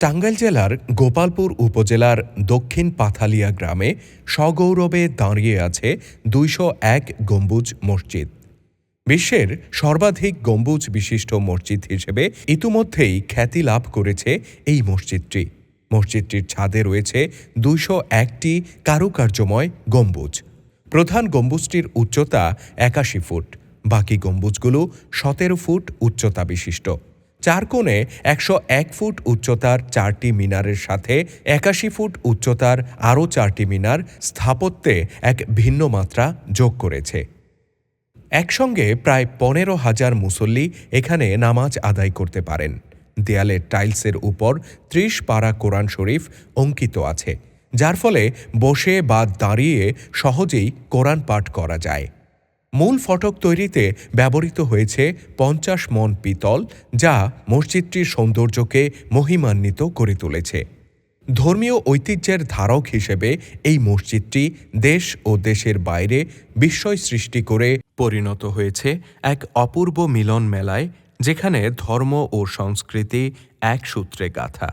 টাঙ্গাইল জেলার গোপালপুর উপজেলার দক্ষিণ পাথালিয়া গ্রামে সগৌরবে দাঁড়িয়ে আছে দুইশো এক গম্বুজ মসজিদ। বিশ্বের সর্বাধিক গম্বুজ বিশিষ্ট মসজিদ হিসেবে ইতিমধ্যেই খ্যাতি লাভ করেছে এই মসজিদটি। মসজিদটির ছাদে রয়েছে দুইশো একটি কারুকার্যময় গম্বুজ। প্রধান গম্বুজটির উচ্চতা একাশি ফুট। বাকি গম্বুজগুলো সতেরো ফুট উচ্চতা বিশিষ্ট। চার কোণে একশো এক ফুট উচ্চতার চারটি মিনারের সাথে একাশি ফুট উচ্চতার আরও চারটি মিনার স্থাপত্যে এক ভিন্ন মাত্রা যোগ করেছে। একসঙ্গে প্রায় পনেরো হাজার মুসল্লি এখানে নামাজ আদায় করতে পারেন। দেয়ালে টাইলসের উপর ত্রিশ পারা কোরআন শরীফ অঙ্কিত আছে, যার ফলে বসে বা দাঁড়িয়ে সহজেই কোরআন পাঠ করা যায়। মূল ফটক তৈরিতে ব্যবহৃত হয়েছে পঞ্চাশ মন পিতল, যা মসজিদটির সৌন্দর্যকে মহিমান্বিত করে তুলেছে। ধর্মীয় ঐতিহ্যের ধারক হিসেবে এই মসজিদটি দেশ ও দেশের বাইরে বিস্ময় সৃষ্টি করে পরিণত হয়েছে এক অপূর্ব মিলন মেলায় যেখানে ধর্ম ও সংস্কৃতি এক সূত্রে গাথা।